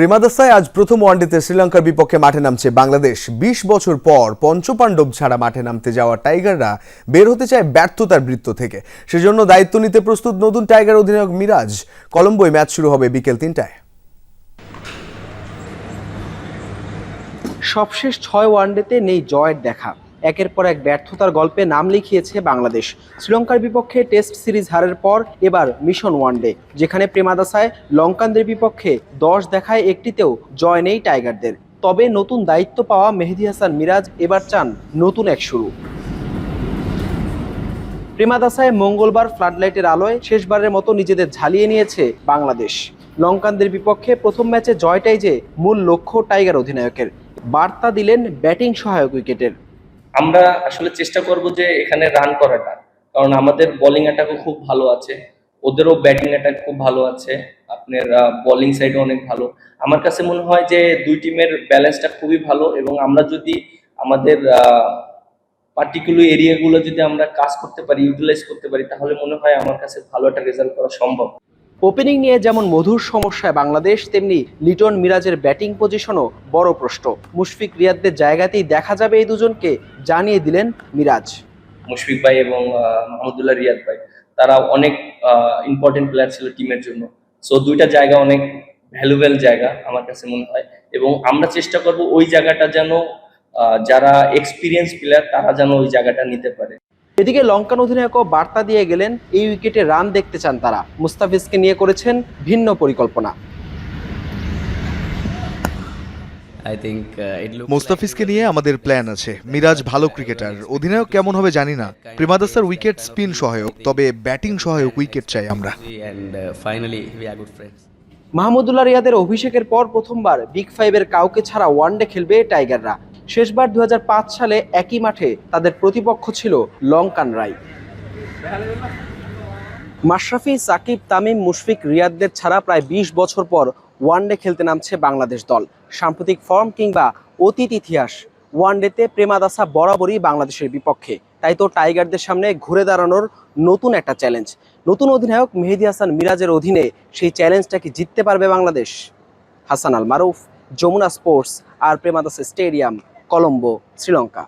প্রেমাদাসায় আজ প্রথম ওয়ানডেতে শ্রীলঙ্কার বিপক্ষে মাঠে নামছে বাংলাদেশ। বিশ বছর পর পঞ্চপাণ্ডব ছাড়া মাঠে নামতে যাওয়া টাইগাররা বের হতে চায় ব্যর্থতার বৃত্ত থেকে। সেজন্য দায়িত্ব নিতে প্রস্তুত নতুন টাইগার অধিনায়ক মিরাজ। কলম্বোয় ম্যাচ শুরু হবে বিকেল তিনটায়। সবশেষ ছয় ওয়ানডেতে নেই জয়ের দেখা। একের পর এক ব্যর্থতার গল্পে নাম লিখিয়েছে বাংলাদেশ। শ্রীলঙ্কার বিপক্ষে টেস্ট সিরিজ হারের পর এবার মিশন ওয়ানডে যেখানে প্রেমাদাসায় লঙ্কানদের বিপক্ষে দশ দেখায় একটিতেও জয় নেই টাইগারদের। তবে নতুন দায়িত্ব পাওয়া মেহেদি হাসান মিরাজ এবার চান নতুন এক শুরু। প্রেমাদাসায় মঙ্গলবার ফ্লাডলাইটের আলোয় শেষবারের মতো নিজেদের ঝালিয়ে নিয়েছে বাংলাদেশ। লঙ্কানদের বিপক্ষে প্রথম ম্যাচে জয়টাই যে মূল লক্ষ্য টাইগার অধিনায়কের। বার্তা দিলেন ব্যাটিং সহায়ক উইকেটের। আমরা আসলে চেষ্টা করব যে এখানে রান করাটা। কারণ আমাদের বোলিং অ্যাটাকও খুব ভালো আছে, ওদেরও ব্যাটিং অ্যাটাক খুব ভালো আছে, আপনার বোলিং সাইডও অনেক ভালো। আমার কাছে মনে হয় যে দুই টিমের ব্যালেন্সটা খুবই ভালো এবং আমরা যদি আমাদের পার্টিকুলার এরিয়াগুলো যদি আমরা কাজ করতে পারি ইউটিলাইজ করতে পারি, তাহলে মনে হয় আমার কাছে ভালো একটা রেজাল্ট করা সম্ভব। ওপেনিং নিয়ে যেমন মধুর সমস্যায় বাংলাদেশ, তেমনি লিটন মিরাজের ব্যাটিং পজিশনও বড় প্রশ্ন। মুশফিক রিয়াদদের জায়গাতেই দেখা যাবে এই দুজনকে জানিয়ে দিলেন মিরাজ। মুশফিক ভাই এবং মাহমুদুল্লাহ রিয়াদ ভাই। তারা অনেক ইম্পর্টেন্ট প্লেয়ার ছিল টিমের জন্য। সো দুইটা জায়গা অনেক ভ্যালুয়েবল জায়গা আমার কাছে মনে হয়। এবং আমরা চেষ্টা করব ওই জায়গাটা যেন যারা এক্সপিরিয়েন্স প্লেয়ার তারা যেন ওই জায়গাটা নিতে পারে। এদিকে লঙ্কান অধিনায়কও বার্তা দিয়ে গেলেন এই উইকেটে রান দেখতে চান তারা। মুস্তাফিজকে নিয়ে করেছেন ভিন্ন পরিকল্পনা। Uh, মোস্তাফিজকে নিয়ে আমাদের প্ল্যান আছে। মিরাজ ভালো ক্রিকেটার অধিনায়ক কেমন হবে জানি না। প্রেমাদাসার উইকেট স্পিন সহায়ক তবে ব্যাটিং সহায়ক উইকেট চাই আমরা। Uh. মাহমুদুল্লাহ রিয়াদের অভিষেকের পর প্রথমবার বিগ ফাইভের কাউকে ছাড়া ওয়ানডে খেলবে টাইগাররা শেষবার দু হাজার পাঁচ সালে একই মাঠে তাদের প্রতিপক্ষ ছিল লঙ্কানরাই মাশরাফি, সাকিব, তামিম, মুশফিক, রিয়াদদের ছাড়া প্রায় ২০ বছর পর ওয়ানডে খেলতে নামছে বাংলাদেশ দল। সাম্প্রতিক ফর্ম কিংবা অতীত ইতিহাস ওয়ানডেতে প্রেমাদাসা বরাবরই বাংলাদেশের বিপক্ষে। তাই তো টাইগারদের সামনে ঘুরে দাঁড়ানোর নতুন একটা চ্যালেঞ্জ। নতুন অধিনায়ক মেহেদি হাসান মিরাজের অধীনে সেই চ্যালেঞ্জটা কি জিততে পারবে বাংলাদেশ? হাসান আল মারুফ যমুনা স্পোর্টস আর প্রেমাদাসা স্টেডিয়াম। কলম্বো শ্রীলঙ্কা।